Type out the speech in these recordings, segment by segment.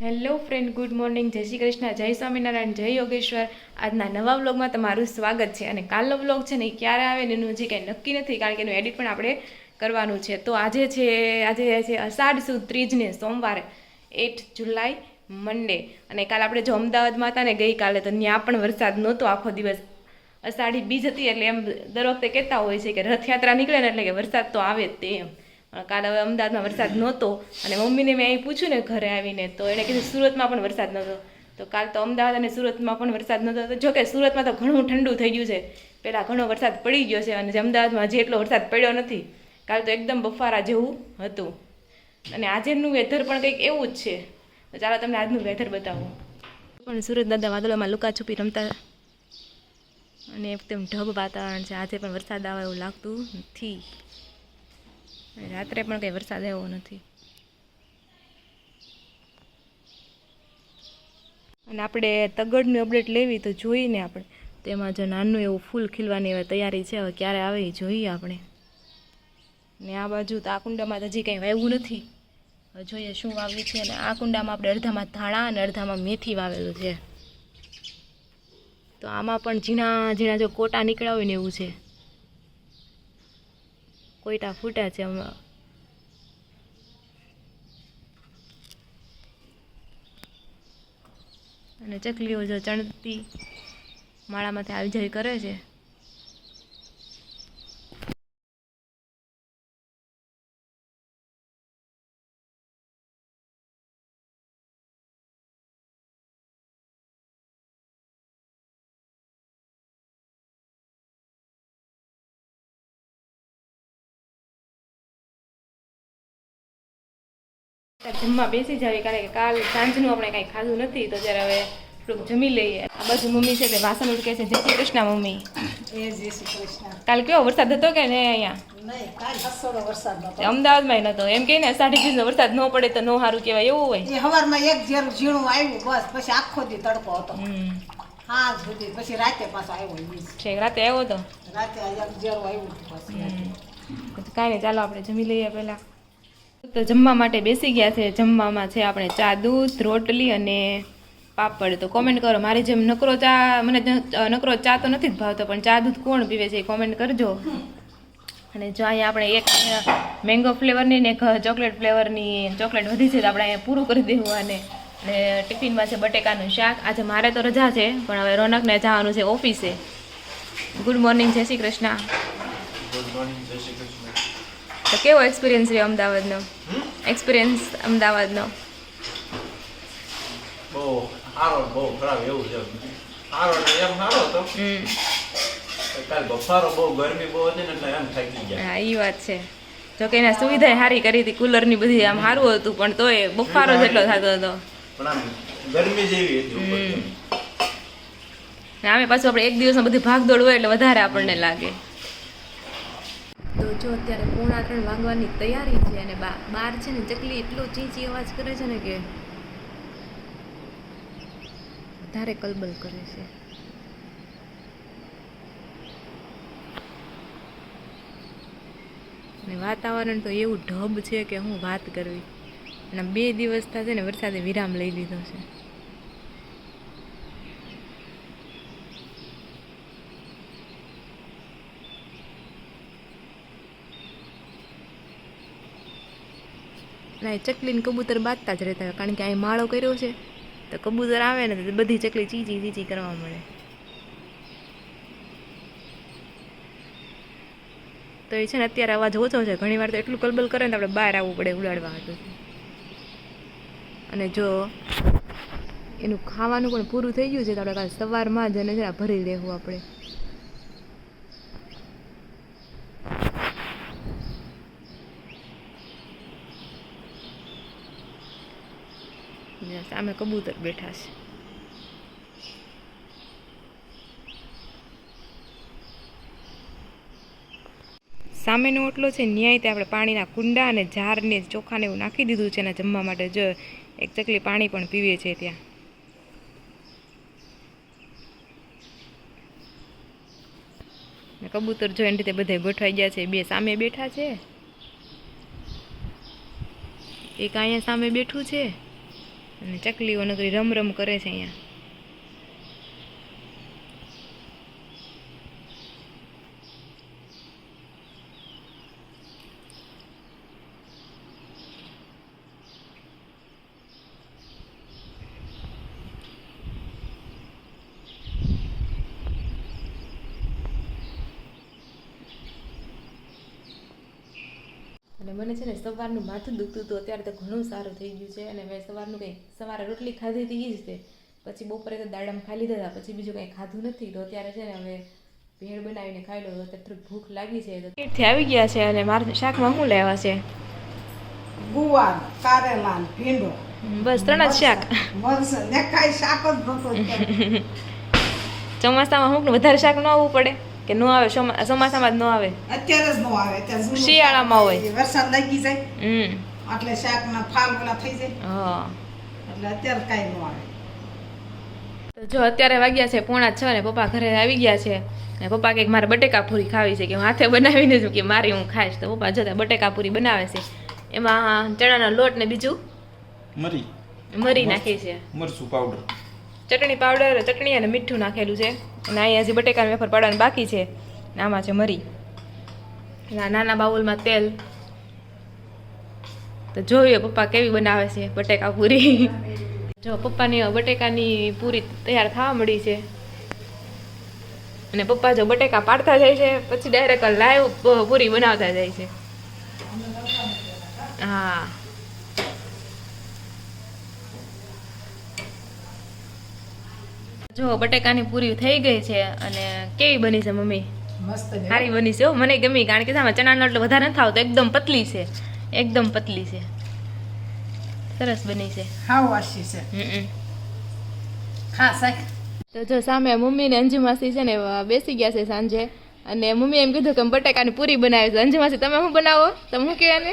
Hello friend good morning જય શ્રી કૃષ્ણ, જય સ્વામિનારાયણ, જય યોગેશ્વર. આજના નવા વ્લોગમાં તમારું સ્વાગત છે અને કાલનો વ્લોગ છે ને એ ક્યારે આવે ને એનું હજી કંઈ નક્કી નથી કારણ કે એનું એડિટ પણ આપણે કરવાનું છે. તો આજે છે આજે છે અષાઢ સુદ ત્રીજને સોમવારે એટ જુલાઈ મંડે અને કાલે આપણે જો અમદાવાદમાં હતા ને ગઈકાલે તો ત્યાં પણ વરસાદ નહોતો આખો દિવસ. અષાઢી બીજ હતી એટલે એમ દર વખતે કહેતા હોય છે કે રથયાત્રા નીકળે ને એટલે કે વરસાદ તો આવે જ તે એમ. કાલે હવે અમદાવાદમાં વરસાદ નહોતો અને મમ્મીને મેં અહીં પૂછ્યું ને ઘરે આવીને, તો એણે કીધું સુરતમાં પણ વરસાદ નહોતો. તો કાલ તો અમદાવાદ અને સુરતમાં પણ વરસાદ નહોતો. તો જોકે સુરતમાં તો ઘણું ઠંડુ થઈ ગયું છે. પહેલાં ઘણો વરસાદ પડી ગયો છે અને અમદાવાદમાં હજી એટલો વરસાદ પડ્યો નથી. કાલ તો એકદમ બફારા જેવું હતું. અને આજેનું વેધર પણ કંઈક એવું જ છે. તો ચાલો તમને આજનું વેધર બતાવું. પણ સુરત દાદા વાદળોમાં લુકાછુપી રમતા અને એકદમ ઢબ વાતાવરણ છે. આજે પણ વરસાદ આવે એવું લાગતું નથી. રાત્રે પણ કંઈ વરસાદ આવ્યો નથી. અને આપણે તગડની અપડેટ લેવી તો જોઈને આપણે. તેમાં જો નાનું એવું ફૂલ ખીલવાની હવે તૈયારી છે, હવે ક્યારે આવે એ જોઈએ આપણે. ને આ બાજુ તો આ કુંડામાં હજી કંઈ વાવ્યું નથી. જોઈએ શું વાવ્યું છે અને આ કુંડામાં આપણે અડધામાં ધાણા અને અડધામાં મેથી વાવેલું છે. તો આમાં પણ ઝીણા ઝીણા જો કોટા નીકળ્યા હોય ને એવું છે. કોઈટા ફૂટ્યા છે હમણાં. અને ચકલીઓ જો ચણતી માળામાંથી આવી જઈ કરે છે. જમવા બેસી જાવી કારણ કે કાલ સાંજનું આપણે કાંઈ ખાધું નથી તો જ્યારે હવે થોડુંક જમી લઈએ. આ બાજુ મમ્મી છે તે વાસણ ઉટકે છે. જય શ્રી કૃષ્ણ મમ્મી. જય શ્રી કૃષ્ણ. કાલ કેવો વરસાદ હતો કે ને અહીંયા? અમદાવાદમાં નતો. એમ કહે ને બીજનો વરસાદ ન પડે તો નો સારું કહેવાય એવું હોય. એ એક ઝેરું ઝીણું આવ્યું બસ પછી આખો દી તડકો હતો. હા સુધી પછી રાતે પાછો આવ્યો વીસ રાતે આવ્યો તો? રાતે ઝેરું આવ્યું કાંઈ નહીં ચાલો આપણે જમી લઈએ પહેલાં. તો જમવા માટે બેસી ગયા છે. જમવામાં છે આપણે ચા દૂધ રોટલી અને પાપડ. તો કોમેન્ટ કરો. મારી જેમ નકરો ચા, મને નકરો ચા તો નથી જ ભાવતો, પણ ચા દૂધ કોણ પીવે છે એ કોમેન્ટ કરજો. અને જો અહીંયા આપણે એક મેંગો ફ્લેવરની ને એક ચોકલેટ ફ્લેવરની ચોકલેટ વધી છે તો આપણે અહીંયા પૂરું કરી દેવું અને અને ટિફિનમાં છે બટેકાનું શાક. આજે મારે તો રજા છે, પણ હવે રોનકને જવાનું છે ઓફિસે. ગુડ મોર્નિંગ જય શ્રી કૃષ્ણ. ગુડ મોર્નિંગ જય શ્રી કૃષ્ણ. તો કેવો એક્સપિરિયન્સ રહ્યો અમદાવાદનો? એક્સપિરિયન્સ અમદાવાદનો. બહુ સારો બહુ ખરાબ એવું છે. સારો એમ સારો હતો. હમ. કાલ બફારો બહુ ગરમી બહુ હતી ને એટલે એમ થાકી ગયા. હા એ વાત છે. જો કે એના સુવિધા સારી કરી હતી કુલરની બધી આમ સારું હતું પણ તોય બફારો જેટલો થતો હતો. પણ આમ ગરમી જેવી હતી ઉપરથી. પાછું આપણે એક દિવસમાં બધી ભાગદોડ હોય એટલે વધારે આપણને લાગે. તો જો અત્યારે પોણા ત્રણ વાગવાની તૈયારી છે અને બા- બહાર છે ને, ચકલી એટલો ચીંચી અવાજ કરે છે ને કે વધારે કલબલ કરે છે. અને વાતાવરણ તો એવું ઢબ છે કે હું વાત કરવી. અને બે દિવસ થશે ને વરસાદે વિરામ લઈ લીધો છે. ના એ ચકલી કબૂતર બાંધતા જ રહેતા હોય. કારણ કે અહીં માળો કર્યો છે. તો કબૂતર આવે ને તો બધી ચકલી ચીચી ચીચી કરવા મળે. તો એ છે ને અત્યારે અવાજ ઓછો છે. ઘણી વાર તો એટલું કલબલ કરે ને આપણે બહાર આવવું પડે ઉડાડવા હતું અને જો એનું ખાવાનું પણ પૂરું થઈ ગયું છે તો આપણે કાલે સવારમાં જ એને જરા ભરી લેવું આપણે ને સામે કબૂતર બેઠા છે. સામેનો ઓટલો છે ન્યાય આપણે પાણીના કુંડા અને ઝારને ચોખાને એવું નાખી દીધું છે અને જમવા માટે જો એક ચકલી પાણી પણ પીવે છે ત્યાં. કબૂતર જો એની રીતે બધા ગોઠવાઈ ગયા છે, બે સામે બેઠા છે. એક અહીંયા સામે બેઠું છે. અને ચકલીઓ નગરી રમ રમ કરે છે અહીંયા અને મને છે ને સવારનું માથું દુખતું હતું અત્યારે તો ઘણું સારું થઈ ગયું છે. અને મેં સવારનું કંઈ સવારે રોટલી ખાધી હતી એ જ તે. પછી બપોરે તો દાડામાં ખાઈ લીધા હતા પછી બીજું કંઈ ખાધું નથી. તો અત્યારે છે ને હવે ભેળ બનાવીને ખાઈ લો અત્યારે થોડીક ભૂખ લાગી છે તો પેટથી આવી ગયા છે અને મારા શાકમાં શું લેવા છે? ગુવાર કારેલા ભીંડો. બસ ત્રણ જ શાક. મરચાં ને કાંઈ શાક જ ચોમાસામાં શું વધારે શાક ન આવવું પડે. કે ન આવે ચોમાસામાં જ ન આવે? અત્યારે જ ન આવે અત્યારે શિયાળામાં હોય. વરસાદ લાગી જાય હમ. એટલે શાકના ફાલ ઓલા થઈ જાય. હા. એટલે અત્યારે કાંઈ ન આવે. જો અત્યારે વાગ્યા છે પોણા છ ને પપ્પા ઘરે આવી ગયા છે. ને પપ્પા કંઈક મારે બટેકા પૂરી ખાવી છે કે હું હાથે બનાવીને જ કે મારી હું ખાઈશ. તો પપ્પા જોતા બટેકા પૂરી બનાવે છે. એમાં ચણાનો લોટ ને બીજું? મરી. મરી નાખી છે. મરચું પાવડર ચટણી પાવડર ચટણી અને મીઠું નાખેલું છે. અને અહીંયા હજી બટેકાનું વેફર પાડવાનું બાકી છે, ને આમાં છે મરી. નાના બાઉલમાં તેલ. તો જોઈએ પપ્પા કેવી બનાવે છે બટેકા પૂરી. જો પપ્પાની બટેકાની પૂરી તૈયાર થવા મળી છે. અને પપ્પા જો બટેકા પાડતા જાય છે, પછી ડાયરેક્ટ લાઈવ પૂરી બનાવતા જાય છે. હા. જો બટેકાની પૂરી થઈ ગઈ છે અને કેવી બની છે મમ્મી? મસ્ત સારી બની છે મને ગમી કારણ કે સામે ચણાનો એટલો વધારે નથી આવતો એકદમ પતલી છે એકદમ પતલી છે. સરસ બની છે. હાવ વાસી છે. હા ખા તો જો સામે મમ્મી ને અંજુ માસી છે ને બેસી ગયા છે સાંજે. અને મમ્મી એમ કીધું કે બટેકાની પૂરી બનાવી છે. અંજુ માસી તમે શું બનાવો? તમે શું કહે ને?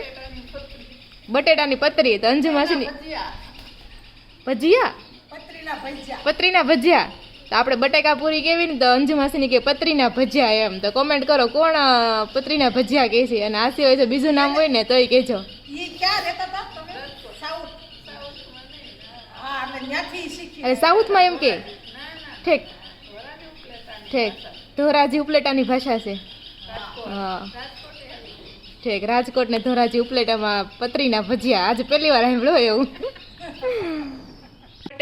બટેટાની પતરી. તો અંજુ માસીની ભજીયા? પતરીના ભજીયા. તો આપણે બટેકા પૂરી કેવી ને તો અંજુમાસીની કે પતરીના ભજીયા એમ. તો કોમેન્ટ કરો કોણ પતરીના ભજીયા કહે છે? અને આસી હોય તો બીજું નામ હોય ને તોય કહેજો. અરે સાઉથમાં એમ કે? ઠીક. ઠીક. ધોરાજી ઉપલેટાની ભાષા છે. હા. ઠીક. રાજકોટ ને ધોરાજી ઉપલેટામાં પતરીના ભજીયા. આજે પહેલી વાર સાંભળ્યો એવું.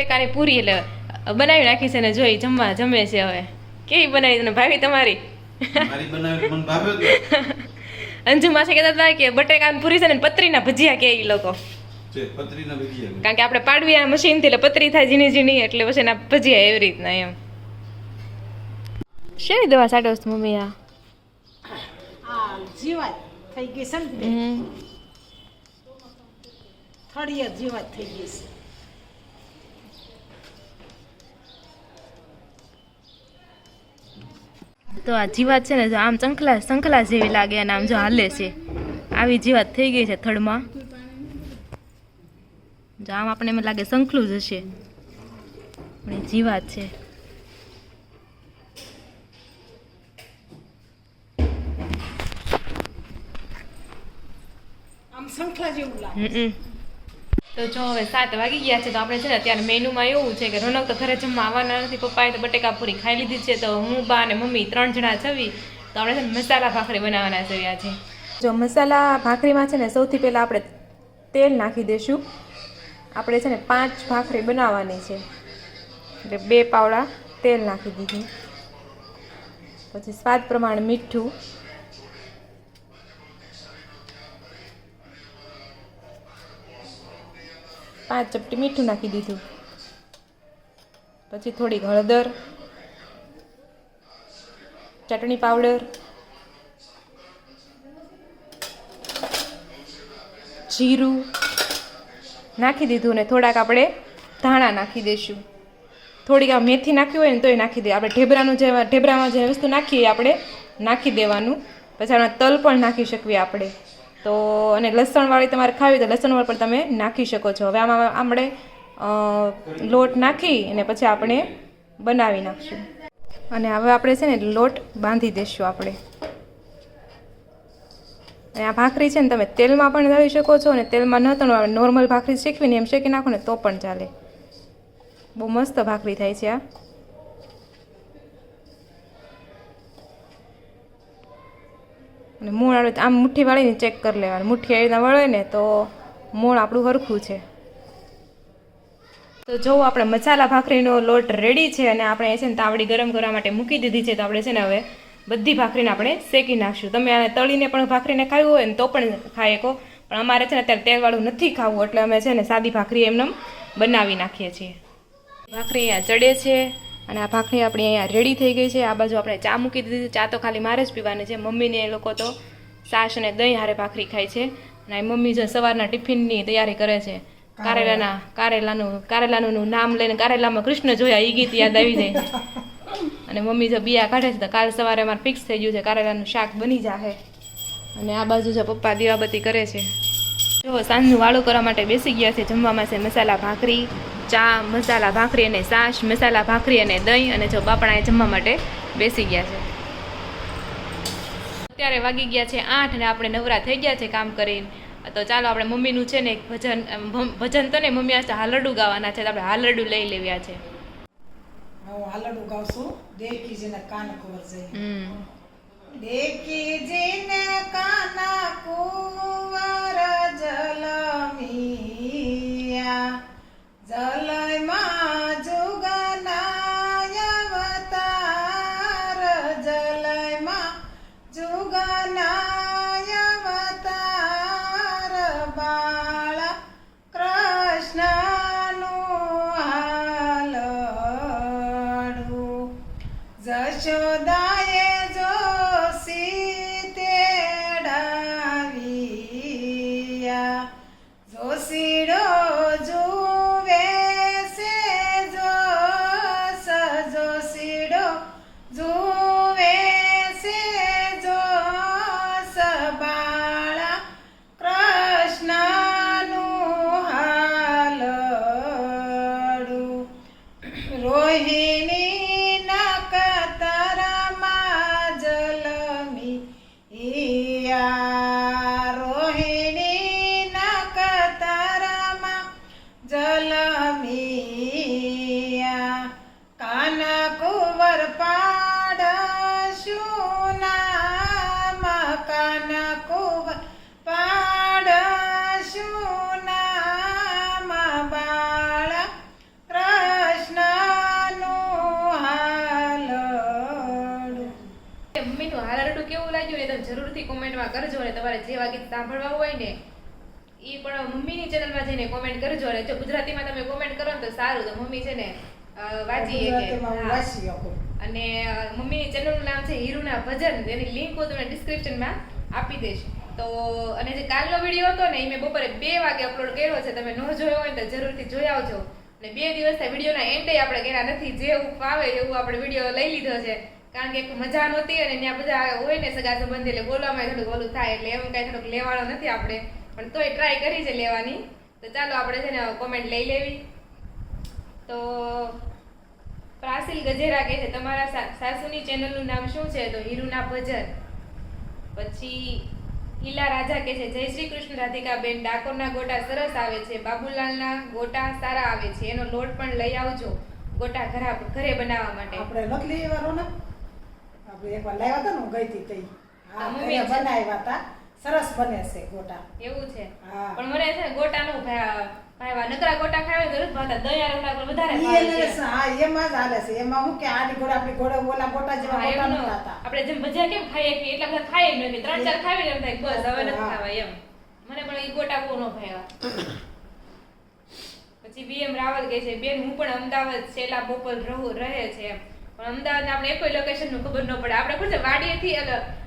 બટેકાની પૂરી એટલે બનાવી નાખી છે ને જોઈ જમવા જમે છે હવે. કેવી બનાવી તને ભાભી તમારી? અંજુ માસે કહેતા હતા. કે બટેકાની પૂરી છે ને પતરીના ભજીયા કે એ લોકો? છે પતરીના ભજીયા. કારણ કે આપણે પાડવી આ મશીનથી એટલે પતરી થાય ઝીણી ઝીણી એટલે પછી એના ભજીયા એવી રીતના એમ. શેની દવા સાટો છો મમ્મી આ? હા જીવાત થઈ ગઈ છે ને હમ. જીવાત થઈ ગઈ છે. તો આ જીવાત છે ને જો આમ ચંખલા સંખલા જેવી લાગે અને આમ જો હાલે છે. આવી જીવાત થઈ ગઈ છે થડમાં. જો આમ આપણે એમ લાગે સંખલું જ હશે. પણ એ જીવાત છે. આમ સંખલા જેવું લાગે. તો જો હવે સાત વાગી ગયા છે તો આપણે છે ને અત્યારે મેનુમાં એવું છે કે રોનક તો ઘરે જમવા આવવાના નથી, પપ્પાએ તો બટેકા પૂરી ખાઈ લીધી છે તો હું, બા અને મમ્મી ત્રણ જણા છવી તો આપણે છે મસાલા ભાખરી બનાવવાના છે આજે. જો મસાલા ભાખરીમાં છે ને સૌથી પહેલાં આપણે તેલ નાખી દઈશું આપણે છે ને પાંચ ભાખરી બનાવવાની છે. એટલે બે પાવડા તેલ નાખી દીધું. પછી સ્વાદ પ્રમાણે મીઠું. પાંચ ચપટી મીઠું નાખી દીધું. પછી થોડીક હળદર, ચટણી પાવડર, જીરું નાખી દીધું ને થોડાક આપણે ધાણા નાખી દઈશું. થોડીક આ મેથી નાખી હોય ને તોય નાખી દઈએ. આપણે ઢેબરાનું જે ઢેબરામાં જે વસ્તુ નાખીએ એ આપણે નાખી દેવાનું. પછી આમાં તલ પણ નાખી શકીએ આપણે. તો અને લસણવાળી તમારે ખાવી તો લસણવાળી પણ તમે નાખી શકો છો. હવે આમાં આપણે લોટ નાખી અને પછી આપણે બનાવી નાખશું. અને હવે આપણે છે ને લોટ બાંધી દઈશું આપણે. અને આ ભાખરી છે ને તમે તેલમાં પણ તળી શકો છો અને તેલમાં ન તળો નોર્મલ ભાખરી શેકવીને એમ શેકી નાખો ને તો પણ ચાલે. બહુ મસ્ત ભાખરી થાય છે આ. અને મૂળ તો આમ મુઠ્ઠી વાળીને ચેક કરી લેવાનું. મુઠ્ઠી આવી રીતના વળે ને તો મૂળ આપણું હરખું છે. તો જો આપણે મસાલા ભાખરીનો લોટ રેડી છે અને આપણે છે ને તાવડી ગરમ કરવા માટે મૂકી દીધી છે, તો આપણે છે ને હવે બધી ભાખરીને આપણે શેકી નાખશું. તમે આને તળીને પણ ભાખરીને ખાવું હોય ને તો પણ ખાઈ શકો. પણ અમારે છે ને અત્યારે તેલવાળું નથી ખાવું, એટલે અમે છે ને સાદી ભાખરી એમને બનાવી નાખીએ છીએ. ભાખરી અહીંયા ચડે છે. અને આ ભાખરી આપણી અહીંયા રેડી થઈ ગઈ છે. આ બાજુ આપણે ચા મૂકી દીધી છે. ચા તો ખાલી મારે જ પીવાની છે. મમ્મીને એ લોકો તો સાસ અને દહીં હારે ભાખરી ખાય છે. અને મમ્મી જો સવારના ટિફિનની તૈયારી કરે છે કારેલાના કારેલાનું કારેલાનું નામ લઈને કારેલામાં કૃષ્ણ જોયા એ ગીત યાદ આવી જાય. અને મમ્મી જો બિયા કાઢે છે તો કાલ સવારે અમારે ફિક્સ થઈ ગયું છે. કારેલાનું શાક બની જાહે. અને આ બાજુ જો પપ્પા દીવાબત્તી કરે છે. જો સાંજનું વાળું કરવા માટે બેસી ગયા છે. જમવામાં છે મસાલા ભાખરી. ચા મસાલા ભાખરી અને સાસ મસાલા ભાખરી અને દહીં અને જો બાપણા જમવા માટે બેસી ગયા છે. અત્યારે વાગી ગયા છે આઠ અને આપણે નવરા થઈ ગયા છે કામ કરીને. તો ચાલો આપણે મમ્મીનું છે ને એક ભજન ભજન તો ને મમ્મી આજે હાલરડું ગાવાના છે તો આપણે હાલરડું લઈ લેવ્યા છે. હું હાલડું ગાઉં છું દેખી જેને કાન ખબર જઈ દેખી જેને કાના કુવર જલમિયા. चलय जुगनायवतार जलय मा जुगनायवतार बाळा कृष्णनु हालडू जशोदा કરજો અને તમારે જેવા ગીત સાંભળવા હોય ને એ પણ મમ્મીની ચેનલમાં જઈને કોમેન્ટ કરજો. અને જો ગુજરાતીમાં તમે કોમેન્ટ કરો ને તો સારું. તો મમ્મી છે ને. વાંચી અને મમ્મીની ચેનલનું નામ છે હીરુના ભજન. એની લિંક હું તમને ડિસ્ક્રિપ્શનમાં આપી દઈશ. તો અને જે કાલનો વીડિયો હતો ને એ મેં બપોરે બે વાગે અપલોડ કર્યો છે. તમે ન જોયો હોય ને તો જરૂરથી જોઈ આવજો. અને બે દિવસથી વિડીયોના એન્ડે આપણે કર્યા નથી. જેવું ફાવે એવું આપણે વીડિયો લઈ લીધો છે. કારણ કે મજા નહોતી અને ત્યાં બધા હોય ને સગા સંબંધી એટલે બોલવામાં થોડુંક ઓલું થાય એટલે એમ કાંઈ થોડુંક લેવાનો નથી આપણે. પણ તોય ટ્રાય કરી છે લેવાની. તો ચાલો આપણે છે ને કોમેન્ટ લઈ લેવી. તો પ્રાસિલ ગજેરા કહે છે, તમારા સાસુની ચેનલનું નામ શું છે? તો હીરુના ભજન. પછી ઈલા રાજા કહે છે, જય શ્રી કૃષ્ણ રાધિકા બેન ડાકોરના ગોટા સરસ આવે છે, બાબુલાલના ગોટા સારા આવે છે, એનો લોટ પણ લઈ આવજો ગોટા ઘરા, ઘરે બનાવવા માટે. આપણે નથી લઈ વાળો ને આપણે એકવાર લાવ્યા હતા ને હું ગઈ હતી તઈ. હા બનાવ્યા હતા. સરસ બને છે ગોટા. એવું છે. હા. પણ મને છે ને ગોટાનું ભા- ભાવ્યા નકરા ગોટા ખાવે તો દહીં હારે પર વધારે ભાવે છે. હા એમાં જ હાલે છે. એમાં હું કે આની ગોળા આપણી ગોળે ઓલા ગોટા જેવા ગોટા એમ હતા આપણે જેમ ભજીયા કેમ ખાઈએ કે એટલા બધા ખાઈએ નથી. ત્રણ ચાર ખાવી ને એમ થાય બસ હવે નથી. ખાવા એમ. મને પણ ઈ ગોટા કો નો ભાવ્યા. પછી બીએમ રાવલ કહે છે બેન હું પણ અમદાવાદ છેલ્લા બપોર રહું રહે છે એમ. પણ અમદાવાદ આપણે એક લોકેશનનું ખબર ન પડે. આપણે ખબર વાડીએથી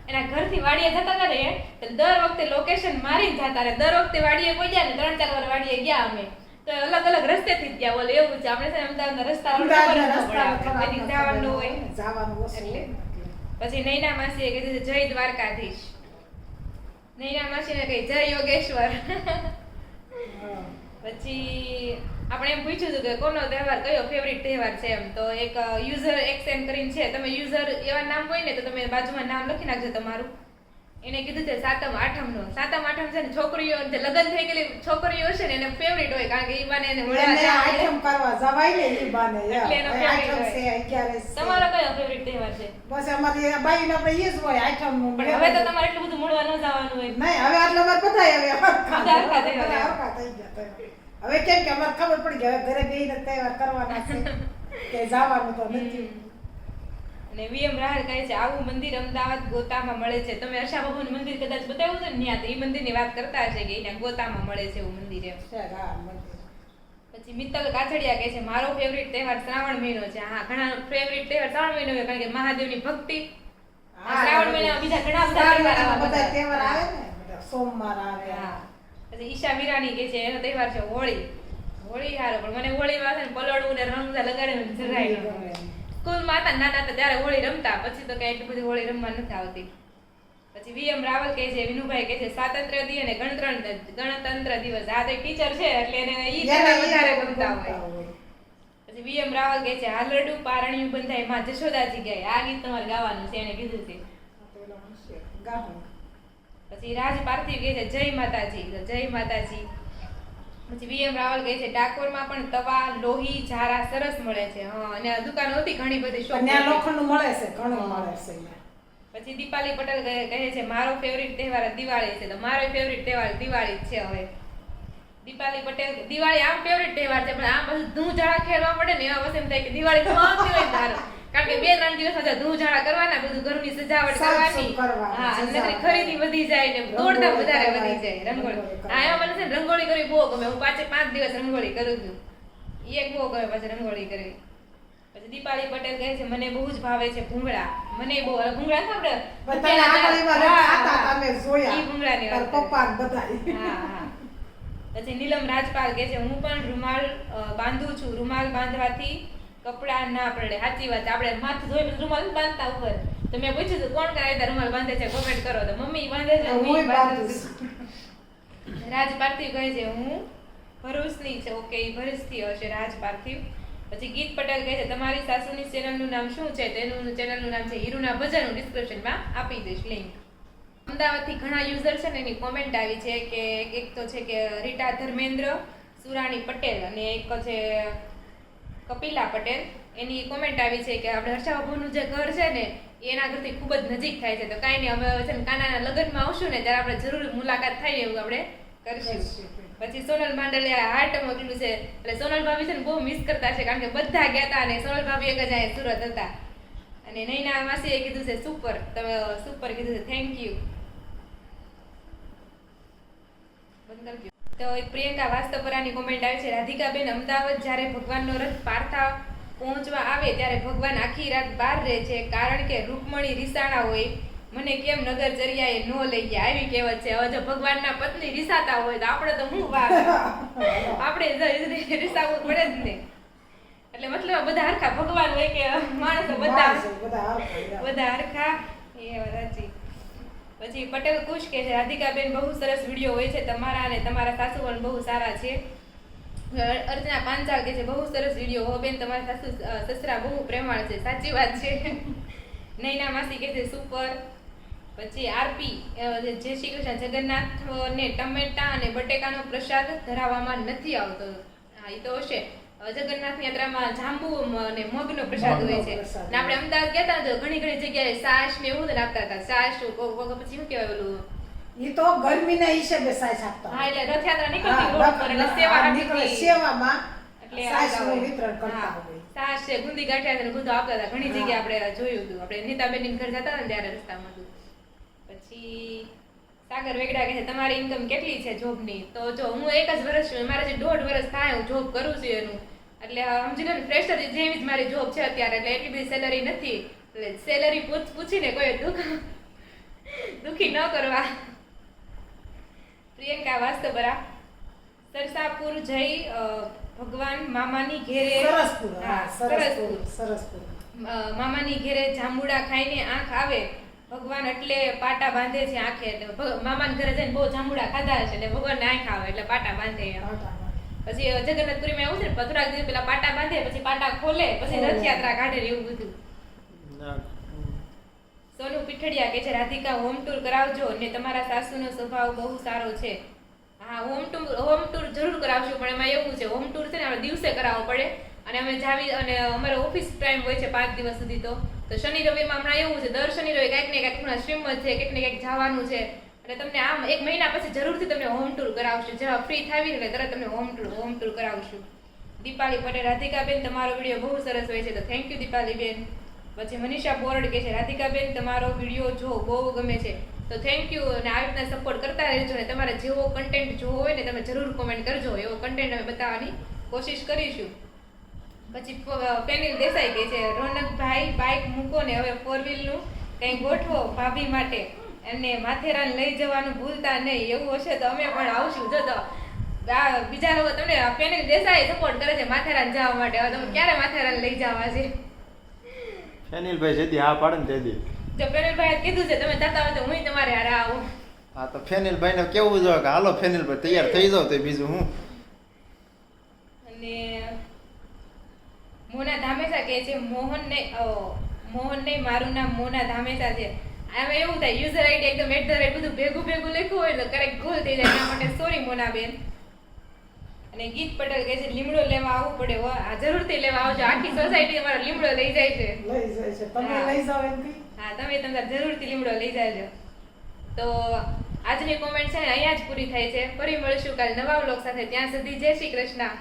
એના ઘરથી વાડીએ જતા હતા ને દર વખતે લોકેશન મારીને જતા રહે દર વખતે વાડીએ પહોંચ્યા ને ત્રણ ચાર વાર વાડીએ ગયા અમે. તો અલગ અલગ રસ્તેથી જ ગયા બોલે એવું છે. આપણે છે ને અમદાવાદના રસ્તા ન જવાનું હોય. જવાનું એટલે. પછી નૈના માસીએ કીધું જય દ્વારકાધીશ. નૈના માસીને કહી જય યોગેશ્વર. પછી આપણે એમ પૂછ્યું હતું કે કોનો તહેવાર કયો ફેવરિટ તહેવાર છે એમ? તો એક યુઝર એક્સએમ કરીને છે. તમે યુઝર એવા નામ હોય ને તો તમે બાજુમાં નામ લખી નાખજો તમારું. એને કીધું છે સાતમ આઠમ નો સાતમ આઠમ છે ને છોકરીઓ જે લગ્ન થઈ ગયેલી છોકરીઓ છે ને એને ફેવરિટ હોય કારણ કે ઈ બાને એને આઠમ કરવા જવાય ને ઈ બાને favourite છે અત્યારે તમારો કયો ફેવરિટ તહેવાર છે? બસ અમારી બાઈ ને આપણે ઈ જ હોયનું પણ હવે તો તમારે એટલું બધું મળવા ન જવાનું હોય. નહીં હવે આટલે અમારે પતાય હવે આખા થઈ ગયા. હવે કેમ કે અમારે ખબર પડી કે હવે ઘરે બેહીને તહેવાર કરવાના છે. કે જવાનું તો નથી. અને વીએમ રાહલ કહે છે આવું મંદિર અમદાવાદ ગોતામાં મળે છે. તમે હર્ષા બાબુનું મંદિર કદાચ બતાવ્યું છે ને ત્યાં તો એ મંદિરની વાત કરતા હશે કે અહીંયા ગોતામાં મળે છે એવું મંદિર એમ. પછી મિત્તલ કાછડિયા કહે છે મારો ફેવરિટ તહેવાર શ્રાવણ મહિનો છે. હા ઘણા ફેવરિટ તહેવાર શ્રાવણ મહિનો હોય કારણ કે મહાદેવની ભક્તિ. શ્રાવણ મહિનામાં બીજા ઘણા બધા તહેવાર આવા બધા બધા. તહેવાર આવે ને સોમવાર આવે. હા. પછી ઈશા વીરાણી કે છે એનો તહેવાર છે હોળી હોળી હારો પણ મને હોળીમાં છે ને પલળવું ને રંગ લગાડીને જરાય ન ગમે. સ્કૂલમાં હતા નાના હતા ત્યારે હોળી રમતા પછી તો કઈ એટલી બધી હોળી રમવા નથી આવતી પછી વીએમ રાવલ કહે છે વિનુભાઈ કહે છે સ્વાતંત્ર્ય દિવસ અને ગણતંત્ર ગણતંત્ર દિવસ આ તો ટીચર છે એટલે એને ઈ વધારે ગમતા હોય. પછી વીએમ રાવલ કહે છે હાલરડું પારણિયું બંધાયમાં જશોદાજી ગાય આ ગીત તમારે ગાવાનું છે એને કીધું છે ગાહું. પછી રાજ પાર્થિવ કહે છે જય માતાજી. જય માતાજી. પછી વીએમ રાવલ કહે છે ડાકોરમાં પણ તવા લોહી ઝારા સરસ મળે છે. હા અને દુકાનો હતી ઘણી બધી શોપ હતી. મળે છે ઘણું મળે છે પછી દીપાલી પટેલ કહે છે મારો ફેવરિટ તહેવાર દિવાળી છે. તો મારો ફેવરિટ તહેવાર દિવાળી છે હવે. દીપાલી પટેલ દિવાળી આમ ફેવરિટ તહેવાર છે પણ આમ બધું ધૂળ ઝાડા ખેલવા પડે ને એવા પછી એમ થાય કે દિવાળી તો આવતી હોય સારું કારણ કે બે ત્રણ દિવસ હજાર ધૂળ ઝાડા કરવાના બધું ઘરની સજાવટ કરવાની. હા નકરી ખરીદી વધી જાય ને દોડતા વધારે વધી જાય રંગોળી. હા એમાં મને છે રંગોળી કરવી બહુ ગમે. હું પાંચે પાંચ દિવસ રંગોળી કરું છું. એક બહુ ગમે પછી રંગોળી કરવી. પછી દીપાલી પટેલ કહે છે મને બહુ જ ભાવે છે ભૂંગળા. મને બહુ ભૂંગળા સાંભળે બધા. તમે જોયા. ઈ ભૂંગળા ની પપ્પા બધા હા હા. પછી નીલમ રાજપાલ કહે છે હું પણ રૂમાલ બાંધું છું. રૂમાલ બાંધવાથી કપડાં ના પડે. સાચી વાત આપણે માથું ધોઈ રૂમાલ બાંધતા ઉપર તો મેં પૂછ્યું હતું કોણ કાયદા રૂમાલ બાંધે છે? કોમેન્ટ કરો. તો મમ્મી બાંધે છે હું બાંધું રાજ પાર્થિવ કહે છે હું ભરૂચની છે. ઓકે એ ભરૂચથી હશે રાજ પાર્થિવ પછી ગીત પટેલ કહે છે તમારી સાસુની ચેનલનું નામ શું છે? તેનું ચેનલનું નામ છે હીરુના ભજન. હું ડિસ્ક્રિપ્શનમાં આપી દઈશ લિંક અમદાવાદથી ઘણા યુઝર છે ને એની કોમેન્ટ આવી છે કે એક તો છે કે રીટા ધર્મેન્દ્ર સુરાણી પટેલ અને એક છે કપિલા પટેલ, એની કોમેન્ટ આવી છે કે આપણે હર્ષા બાબુનું જે ઘર છે ને, એના ઘરથી ખૂબ જ નજીક થાય છે. તો કાંઈ નહીં, અમે છે ને કાનાના લગ્નમાં આવશું ને, ત્યારે આપણે જરૂર મુલાકાત થાય એવું આપણે કરીશું. પછી સોનલ માંડલે હાર્ટ મોકલ્યું છે. એટલે સોનલ ભાભી છે ને બહુ મિસ કરતા છે કારણ કે બધા ગયા હતા અને સોનલ ભાભી એક જ અહીંયા સુરત હતા. અને નૈના માસીએ કીધું છે, સુપર. તમે સુપર કીધું છે થેન્ક યુ બંધ. તો એક પ્રિયંકા વાસ્તવપરાની કોમેન્ટ આવે છે રાધિકાબેન અમદાવાદ જ્યારે ભગવાનનો રથ પાર્થા પહોંચવા આવે ત્યારે ભગવાન આખી રાત બહાર રહે છે કારણ કે રૂકમણી રીસાણા હોય મને કેમ નગરચર્યાએ નો લઈ ગયા? આવી કહેવત છે. હવે જો ભગવાનના પત્ની રીસાતા હોય તો આપણે તો હું વાર આપણે રીસાવું પડે જ ને એટલે મતલબ બધા હરખા ભગવાન હોય કે માણસો બધા બધા હરખા. એ સાચી. પછી પટેલ ખુશ કે છે, રાધિકાબેન બહુ સરસ વીડિયો હોય છે, તમારા અને તમારા સાસુ પણ બહુ સારા છે. અર- અર્ચના પાંચાલ કે છે, બહુ સરસ વીડિયો. હો બેન, તમારા સાસુ સસરા બહુ પ્રેમાળ છે. સાચી વાત છે. નૈના માસી કે છે સુપર પછી આરપી જય શ્રી કૃષ્ણ જગન્નાથ ને ટમેટા અને બટેકાનો પ્રસાદ ધરાવવામાં નથી આવતો. હા એ તો હશે. જગન્નાથ યાત્રામાં જાંબુ અને મગનો પ્રસાદ હોય છે. પ્રસાદ. ને આપણે અમદાવાદ ગયા હતા તો ઘણી ઘણી જગ્યાએ સાસ ને એવું આપતા હતા. સાસ પછી શું કહેવાય ઓલું? એ તો ગરમીના હિસાબે સાસ આપતા હા એટલે રથયાત્રા નીકળતી રોડ પર એટલે સેવા નીકળે. સેવામાં એટલે સાયસનું આવતા વિતરણ કરતા હોય. સાસ છે ગુંદી ગાંઠિયા ને બધું આપતા હતા. ઘણી. જગ્યાએ આપણે જોયું હતું. આપણે નીતાબેન ઘર જતા હતા ને ત્યારે રસ્તામાં હતું પછી સાગર વેગડા કહે તમારી ઇન્કમ કેટલી છે જોબની તો જો હું એક જ વર્ષ છું મારે જે દોઢ વર્ષ થાય હું જોબ કરું છું એનું. એટલે સમજી લો ને ફ્રેશર જેવી જ મારી જોબ છે અત્યારે એટલે એટલી બધી સેલરી નથી. એટલે સેલરી પૂછીને કોઈ દુઃખ દુઃખી ન કરવા. પ્રિયંકા વાસ્તવરા સરસાપુર જઈ ભગવાન મામાની ઘેરે સરસપુર હા, સરસપુર સરસપુર. મામાની ઘેરે જાંબુડા ખાઈને આંખ આવે ભગવાન એટલે પાટા બાંધે છે આંખે એટલે ભગ- મામાના ઘરે જઈને બહુ જાંબુડા ખાધા હશે એટલે ભગવાનને આંખ આવે એટલે પાટા બાંધે. પછી જગન્નાથપુરીમાં એવું છે ને પથરાક દિવસ પેલા પાટા બાંધે પછી પાટા ખોલે પછી. રથયાત્રા કાઢે એવું બધું. સોનુ પીઠડિયા કે છે રાધિકા હોમ ટૂર કરાવજો ને તમારા સાસુનો સ્વભાવ બહુ સારો છે. હા હોમ ટૂર હોમ ટૂર જરૂર કરાવશું પણ એમાં એવું છે હોમ ટૂર છે ને આપણે દિવસે કરાવવો પડે. અને અમે જાવી અને અમારો ઓફિસ ટાઈમ હોય છે પાંચ દિવસ સુધી તો. તો શનિ રવિમાં હમણાં એવું છે, દર શનિ રવિ કંઈક ને કંઈક હમણાં સ્ટ્રીમ છે કંઈક ને કંઈક જવાનું છે. અને તમને આમ એક મહિના પછી જરૂરથી તમને હોમ ટૂર કરાવશું. જેવા ફ્રી થાવી એટલે તરત તમને હોમ ટૂર હોમ ટૂર કરાવશું. દીપાલી પટેલ, રાધિકાબેન, તમારો વીડિયો બહુ સરસ હોય છે. તો થેન્ક યુ દીપાલીબેન. પછી મનીષા બોરડ કે છે, રાધિકાબેન, તમારો વીડિયો જો બહુ ગમે છે, તો થેન્ક યુ અને આવી રીતના સપોર્ટ કરતા રહેજો ને તમારે જેવો કન્ટેન્ટ જોવો હોય ને તમે જરૂર કોમેન્ટ કરજો. એવો કન્ટેન્ટ અમે બતાવવાની કોશિશ કરીશું. પછી પેનિલ દેસાઈ કે છે. રોનકભાઈ બાઇક મૂકો ને હવે ફોરનું કંઈ ગોઠવો ભાભી માટે. અને માથેરાન લઈ જવાનું ભૂલતા નહીં. એવું હશે તો અમે પણ આવશું. જો તો આ બીજા લોકો તમને પેનિલ દેસાઈ સપોર્ટ કરે છે માથેરાન જવા માટે. હવે તમે ક્યારે માથેરાન લઈ જવા છે? ફેનિલભાઈ જેથી હા પાડે ને તેથી. જો પેનિલભાઈ કીધું છે તમે જતા હોય તો હું તમારે હારે આવું. હા તો ફેનિલભાઈને કેવું જો કે હાલો ફેનિલભાઈ તૈયાર થઈ જાવ તો બીજું હું અને મોના ધામેસા કહે છે મોહન ને મોહન ને મારું નામ મોના ધામેસા છે. આમાં એવું થાય યુઝર આઈડી એકદમ એટ ધ રેટ બધું ભેગું ભેગું લખ્યું હોય તો કરેક્ટ ભૂલ થઈ જાય. એના માટે સોરી મોના બેન અને ગીત પટેલ કહે છે લીમડો લેવા આવવું પડે હો. આ જરૂરથી લેવા આવજો. આખી સોસાયટી તમારો લીમડો લઈ જાય છે. લઈ જાય છે. તમે. લઈ જાઓ એમ હા તમે તમારા જરૂરથી લીમડો લઈ જાજો. તો આજની કોમેન્ટ છે ને અહીંયા જ પૂરી થાય છે. ફરી મળીશું કાલે નવા બ્લોગ સાથે. ત્યાં સુધી જય શ્રી કૃષ્ણ.